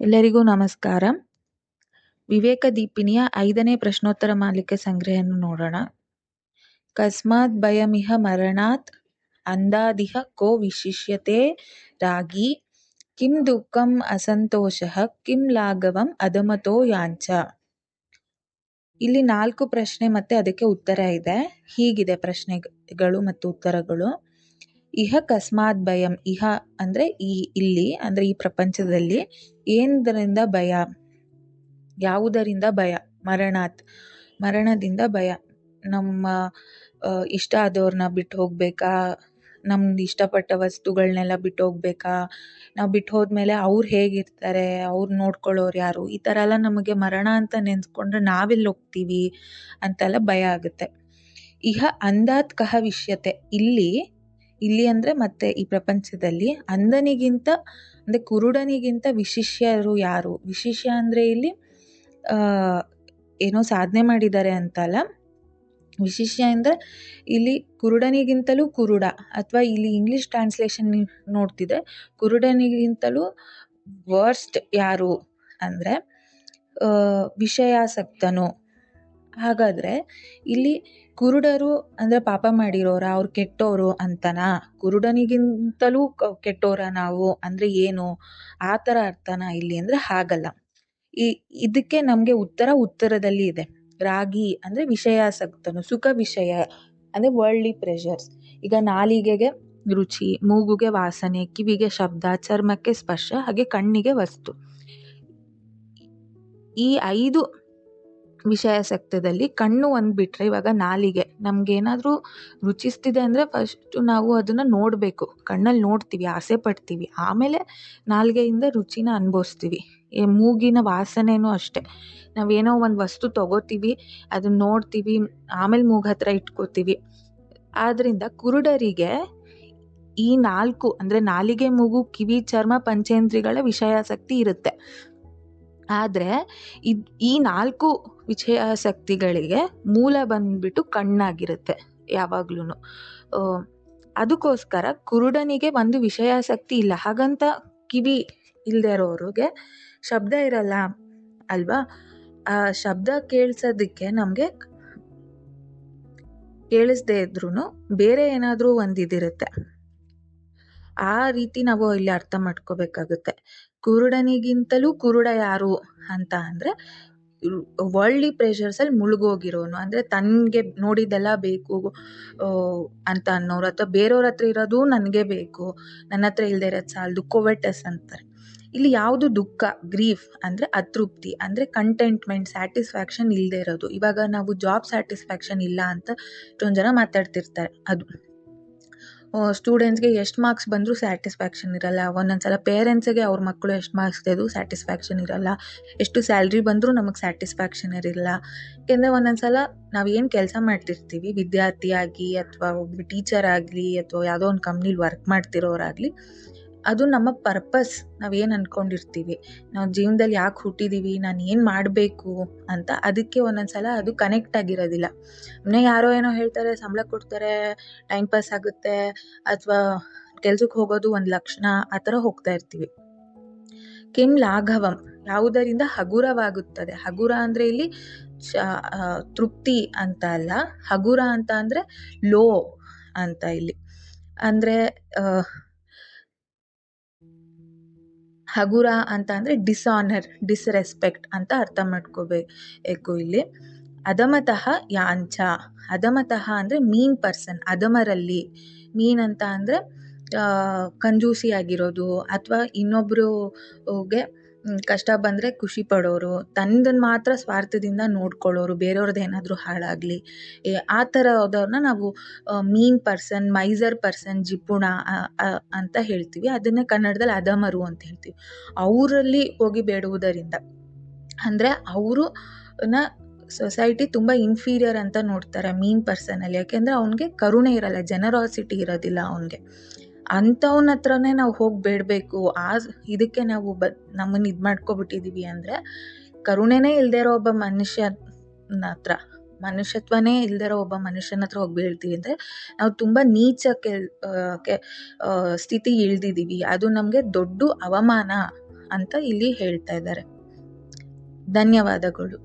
ಎಲ್ಲರಿಗೂ ನಮಸ್ಕಾರ. ವಿವೇಕ ದೀಪಿನಿಯ ಐದನೇ ಪ್ರಶ್ನೋತ್ತರ ಮಾಲಿಕೆ ಸಂಗ್ರಹವನ್ನು ನೋಡೋಣ. ಕಸ್ಮಾತ್ ಭಯಮಿಹ ಮರಣಾತ್ ಅಂದಾದಿಹ ಕೋ ವಿಶಿಷ್ಯತೆ ರಾಗಿ. ಕಿಂ ದುಃಖಂ ಅಸಂತೋಷ, ಕಿಂ ಲಾಘವಂ ಅಧಮತೋ ಯಾಂಚ. ಇಲ್ಲಿ ನಾಲ್ಕು ಪ್ರಶ್ನೆ ಮತ್ತೆ ಅದಕ್ಕೆ ಉತ್ತರ ಇದೆ. ಹೀಗಿದೆ ಪ್ರಶ್ನೆಗಳು ಮತ್ತು ಉತ್ತರಗಳು. ಇಹ ಕಸ್ಮಾತ್ ಭಯಂ. ಇಹ ಅಂದ್ರೆ ಈ ಇಲ್ಲಿ, ಅಂದ್ರೆ ಈ ಪ್ರಪಂಚದಲ್ಲಿ ಏನದರಿಂದ ಭಯ? ಯಾವುದರಿಂದ ಭಯ? ಮರಣಾತ್. ಮರಣದಿಂದ ಭಯ. ನಮ್ಮ ಇಷ್ಟ ಆದವ್ರನ್ನ ಬಿಟ್ಟು ಹೋಗಬೇಕಾ? ನಮ್ದು ಇಷ್ಟಪಟ್ಟ ವಸ್ತುಗಳನ್ನೆಲ್ಲ ಬಿಟ್ಟು ಹೋಗ್ಬೇಕಾ? ನಾವು ಬಿಟ್ಟು ಹೋದ್ಮೇಲೆ ಅವ್ರು ಹೇಗಿರ್ತಾರೆ? ಅವ್ರು ನೋಡ್ಕೊಳ್ಳೋರು ಯಾರು? ಈ ಥರ ಎಲ್ಲ ನಮಗೆ ಮರಣ ಅಂತ ನೆನೆಸ್ಕೊಂಡ್ರೆ ನಾವೆಲ್ಲಿ ಹೋಗ್ತೀವಿ ಅಂತೆಲ್ಲ ಭಯ ಆಗುತ್ತೆ. ಇಹ ಅಂದಾತ್ ಕಹ ವಿಷ್ಯತೆ. ಇಲ್ಲಿ ಇಲ್ಲಿ ಅಂದರೆ ಮತ್ತೆ ಈ ಪ್ರಪಂಚದಲ್ಲಿ ಅಂಧನಿಗಿಂತ, ಅಂದರೆ ಕುರುಡನಿಗಿಂತ ವಿಶಿಷ್ಯರು ಯಾರು? ವಿಶಿಷ್ಯ ಅಂದರೆ ಇಲ್ಲಿ ಏನೋ ಸಾಧನೆ ಮಾಡಿದ್ದಾರೆ ಅಂತಲ್ಲ. ವಿಶಿಷ್ಯ ಅಂದರೆ ಇಲ್ಲಿ ಕುರುಡನಿಗಿಂತಲೂ ಕುರುಡ, ಅಥವಾ ಇಲ್ಲಿ ಇಂಗ್ಲೀಷ್ ಟ್ರಾನ್ಸ್ಲೇಷನ್ ನೋಡ್ತಿದ್ರೆ ಕುರುಡನಿಗಿಂತಲೂ ವರ್ಸ್ಟ್ ಯಾರು ಅಂದರೆ ವಿಷಯಾಸಕ್ತನು. ಹಾಗಾದರೆ ಇಲ್ಲಿ ಕುರುಡರು ಅಂದರೆ ಪಾಪ ಮಾಡಿರೋರ, ಅವ್ರು ಕೆಟ್ಟೋರು ಅಂತನಾ? ಕುರುಡನಿಗಿಂತಲೂ ಕೆಟ್ಟೋರ ನಾವು? ಅಂದರೆ ಏನು? ಆ ಥರ ಅರ್ಥನಾ ಇಲ್ಲಿ ಅಂದರೆ ಹಾಗಲ್ಲ. ಈ, ಇದಕ್ಕೆ ನಮಗೆ ಉತ್ತರ ಉತ್ತರದಲ್ಲಿ ಇದೆ. ರಾಗಿ ಅಂದರೆ ವಿಷಯಾಸಕ್ತನು, ಸುಖ ವಿಷಯ ಅಂದರೆ ವರ್ಲ್ಡ್ಲಿ ಪ್ರೆಷರ್ಸ್ ಈಗ ನಾಲಿಗೆಗೆ ರುಚಿ, ಮೂಗುಗೆ ವಾಸನೆ, ಕಿವಿಗೆ ಶಬ್ದ, ಚರ್ಮಕ್ಕೆ ಸ್ಪರ್ಶ, ಹಾಗೆ ಕಣ್ಣಿಗೆ ವಸ್ತು. ಈ ಐದು ವಿಷಯಾಸಕ್ತದಲ್ಲಿ ಕಣ್ಣು ಒಂದು ಬಿಟ್ಟರೆ ಇವಾಗ ನಾಲಿಗೆ. ನಮಗೇನಾದರೂ ರುಚಿಸ್ತಿದೆ ಅಂದರೆ ಫಸ್ಟು ನಾವು ಅದನ್ನು ನೋಡಬೇಕು. ಕಣ್ಣಲ್ಲಿ ನೋಡ್ತೀವಿ, ಆಸೆ ಪಡ್ತೀವಿ. ಆಮೇಲೆ ನಾಲಿಗೆಯಿಂದ ರುಚಿನ ಅನುಭವಿಸ್ತೀವಿ. ಈ ಮೂಗಿನ ವಾಸನೆಯೂ ಅಷ್ಟೇ. ನಾವೇನೋ ಒಂದು ವಸ್ತು ತೊಗೋತೀವಿ ಅದನ್ನ ನೋಡ್ತೀವಿ, ಆಮೇಲೆ ಮೂಗ ಹತ್ರ ಇಟ್ಕೋತೀವಿ. ಆದ್ದರಿಂದ ಕುರುಡರಿಗೆ ಈ ನಾಲ್ಕು ಅಂದರೆ ನಾಲಿಗೆ, ಮೂಗು, ಕಿವಿ, ಚರ್ಮ, ಪಂಚೇಂದ್ರಿಗಳ ವಿಷಯಾಸಕ್ತಿ ಇರುತ್ತೆ. ಆದರೆ ಇದು ಈ ನಾಲ್ಕು ವಿಷಯಾಸಕ್ತಿಗಳಿಗೆ ಮೂಲ ಬಂದುಬಿಟ್ಟು ಕಣ್ಣಾಗಿರುತ್ತೆ ಯಾವಾಗ್ಲೂ ಅದಕ್ಕೋಸ್ಕರ ಕುರುಡನಿಗೆ ಒಂದು ವಿಷಯಾಸಕ್ತಿ ಇಲ್ಲ. ಹಾಗಂತ ಕಿವಿ ಇಲ್ಲದೆ ಇರೋರಿಗೆ ಶಬ್ದ ಇರಲ್ಲ ಅಲ್ವಾ? ಆ ಶಬ್ದ ಕೇಳಿಸೋದಕ್ಕೆ ನಮಗೆ ಕೇಳಿಸ್ದೇ ಇದ್ರೂ ಬೇರೆ ಏನಾದರೂ ಒಂದು ಇದಿರುತ್ತೆ ಆ ರೀತಿ ನಾವು ಇಲ್ಲಿ ಅರ್ಥ ಮಾಡ್ಕೋಬೇಕಾಗುತ್ತೆ. ಕುರುಡನಿಗಿಂತಲೂ ಕುರುಡ ಯಾರು ಅಂತ ಅಂದರೆ ವರ್ಲ್ಡ್ಲಿ ಪ್ರೆಷರ್ಸಲ್ಲಿ ಮುಳುಗೋಗಿರೋನು. ಅಂದರೆ ತನಗೆ ನೋಡಿದ್ದೆಲ್ಲ ಬೇಕು ಅಂತ ಅನ್ನೋರು. ಅಥವಾ ಬೇರೆಯವ್ರ ಹತ್ರ ಇರೋದು ನನಗೆ ಬೇಕು. ನನ್ನ ಹತ್ರ ಇಲ್ಲದೆ ಇರೋದು ಸಾಲದು ಕೋವೆಟಸ್ ಅಂತಾರೆ. ಇಲ್ಲಿ ಯಾವುದು ದುಃಖ ಗ್ರೀಫ್ ಅಂದರೆ ಅತೃಪ್ತಿ. ಅಂದರೆ ಕಂಟೆಂಟ್ಮೆಂಟ್ ಸ್ಯಾಟಿಸ್ಫ್ಯಾಕ್ಷನ್ ಇಲ್ಲದೆ ಇರೋದು. ಇವಾಗ ನಾವು ಜಾಬ್ ಸ್ಯಾಟಿಸ್ಫ್ಯಾಕ್ಷನ್ ಇಲ್ಲ ಅಂತ ಎಷ್ಟೊಂದು ಜನ ಮಾತಾಡ್ತಿರ್ತಾರೆ. ಅದು. ಸ್ಟೂಡೆಂಟ್ಸ್ಗೆ ಎಷ್ಟು ಮಾರ್ಕ್ಸ್ ಬಂದರೂ ಸ್ಯಾಟಿಸ್ಫ್ಯಾಕ್ಷನ್ ಇರಲ್ಲ. ಒಂದೊಂದು ಸಲ ಪೇರೆಂಟ್ಸಿಗೆ ಅವ್ರ ಮಕ್ಕಳು ಎಷ್ಟು ಮಾರ್ಕ್ಸ್ ತೆಗೆದು ಸ್ಯಾಟಿಸ್ಫ್ಯಾಕ್ಷನ್ ಇರಲ್ಲ. ಎಷ್ಟು ಸ್ಯಾಲ್ರಿ ಬಂದರೂ ನಮಗೆ ಸ್ಯಾಟಿಸ್ಫ್ಯಾಕ್ಷನ್ ಇರಲ್ಲ. ಏಕೆಂದರೆ ಒಂದೊಂದು ಸಲ ನಾವು ಏನು ಕೆಲಸ ಮಾಡ್ತಿರ್ತೀವಿ, ವಿದ್ಯಾರ್ಥಿಯಾಗಿ ಅಥವಾ ಒಬ್ಬ ಟೀಚರ್ ಆಗಲಿ ಅಥವಾ ಯಾವುದೋ ಒಂದು ಕಂಪ್ನಿಲಿ ವರ್ಕ್ ಮಾಡ್ತಿರೋರಾಗಲಿ ಅದು ನಮ್ಮ ಪರ್ಪಸ್ ನಾವು ಏನು ಅಂದ್ಕೊಂಡಿರ್ತೀವಿ ನಾವು ಜೀವನದಲ್ಲಿ ಯಾಕೆ ಹುಟ್ಟಿದ್ದೀವಿ ನಾನು ಏನು ಮಾಡಬೇಕು ಅಂತ ಅದಕ್ಕೆ ಒಂದೊಂದು ಸಲ ಅದು ಕನೆಕ್ಟ್ ಆಗಿರೋದಿಲ್ಲ. ಸುಮ್ಮನೆ ಯಾರೋ ಏನೋ ಹೇಳ್ತಾರೆ, ಸಂಬಳ ಕೊಡ್ತಾರೆ ಟೈಮ್ ಪಾಸ್ ಆಗುತ್ತೆ, ಅಥವಾ ಕೆಲ್ಸಕ್ಕೆ ಹೋಗೋದು ಒಂದು ಲಕ್ಷಣ, ಆ ಥರ ಹೋಗ್ತಾ ಇರ್ತೀವಿ. ಕೆಮ್ ಲಾಘವಂ. ಯಾವುದರಿಂದ ಹಗುರವಾಗುತ್ತದೆ? ಹಗುರ ಅಂದರೆ ಇಲ್ಲಿ ಚ ತೃಪ್ತಿ ಅಂತ ಅಲ್ಲ. ಹಗುರ ಅಂತ ಅಂದರೆ ಲೋ ಅಂತ ಇಲ್ಲಿ. ಅಂದರೆ ಹಗುರ ಅಂತ ಅಂದರೆ ಡಿಸಾನರ್ ಡಿಸ್ರೆಸ್ಪೆಕ್ಟ್ ಅಂತ ಅರ್ಥ ಮಾಡ್ಕೋಬೇಕು ಇಲ್ಲಿ. ಅಧಮತಃ ಯಾಂಚ ಅಧಮತಃ ಅಂದರೆ ಮೀನ್ ಪರ್ಸನ್ ಅಧಮರಲ್ಲಿ ಮೀನ್ ಅಂತ ಅಂದರೆ ಕಂಜೂಸಿ ಆಗಿರೋದು ಅಥವಾ ಇನ್ನೊಬ್ರಿಗೆ ಕಷ್ಟ ಬಂದರೆ ಖುಷಿ ಪಡೋರು ತಂದನ್ನು ಮಾತ್ರ ಸ್ವಾರ್ಥದಿಂದ ನೋಡ್ಕೊಳ್ಳೋರು ಬೇರೆಯವ್ರದ್ದು ಏನಾದರೂ ಹಾಳಾಗಲಿ. ಆ ಥರದವ್ರನ್ನ ನಾವು ಮೀನ್ ಪರ್ಸನ್ ಮೈಸರ್ ಪರ್ಸನ್ ಜಿಪುಣ ಅಂತ ಹೇಳ್ತೀವಿ. ಅದನ್ನೇ ಕನ್ನಡದಲ್ಲಿ ಅದಮರು ಅಂತ ಹೇಳ್ತೀವಿ. ಅವರಲ್ಲಿ ಹೋಗಿ ಬೇಡುವುದರಿಂದ. ಅಂದರೆ ಅವರು ನ ಸೊಸೈಟಿ ತುಂಬ ಇನ್ಫೀರಿಯರ್ ಅಂತ ನೋಡ್ತಾರೆ ಮೀನ್ ಪರ್ಸನಲ್ಲಿ ಯಾಕೆಂದರೆ ಅವನಿಗೆ ಕರುಣೆ ಇರಲ್ಲ ಜನರಾಸಿಟಿ ಇರೋದಿಲ್ಲ ಅವನಿಗೆ. ಅಂಥವ್ನ ಹತ್ರನೇ ನಾವು ಹೋಗಿ ಬೇಡಬೇಕು. ಆ ಇದಕ್ಕೆ ನಾವು ಬ ನಮ್ಮನ್ನು ಇದು ಮಾಡ್ಕೊಬಿಟ್ಟಿದ್ದೀವಿ ಅಂದರೆ ಕರುಣೆನೇ ಇಲ್ಲದೇ ಇರೋ ಒಬ್ಬ ಮನುಷ್ಯನ ಹತ್ರ, ಮನುಷ್ಯತ್ವನೇ ಇಲ್ಲದೇ ಒಬ್ಬ ಮನುಷ್ಯನ ಹತ್ರ ಹೋಗಿ ಬೀಳ್ತೀವಿ ಅಂದರೆ ನಾವು ತುಂಬ ನೀಚ ಕೆಲ್ ಕೆ ಸ್ಥಿತಿ ಇಳ್ದಿದ್ದೀವಿ ಅದು ನಮಗೆ ದೊಡ್ಡ ಅವಮಾನ ಅಂತ ಇಲ್ಲಿ ಹೇಳ್ತಾ ಇದ್ದಾರೆ. ಧನ್ಯವಾದಗಳು.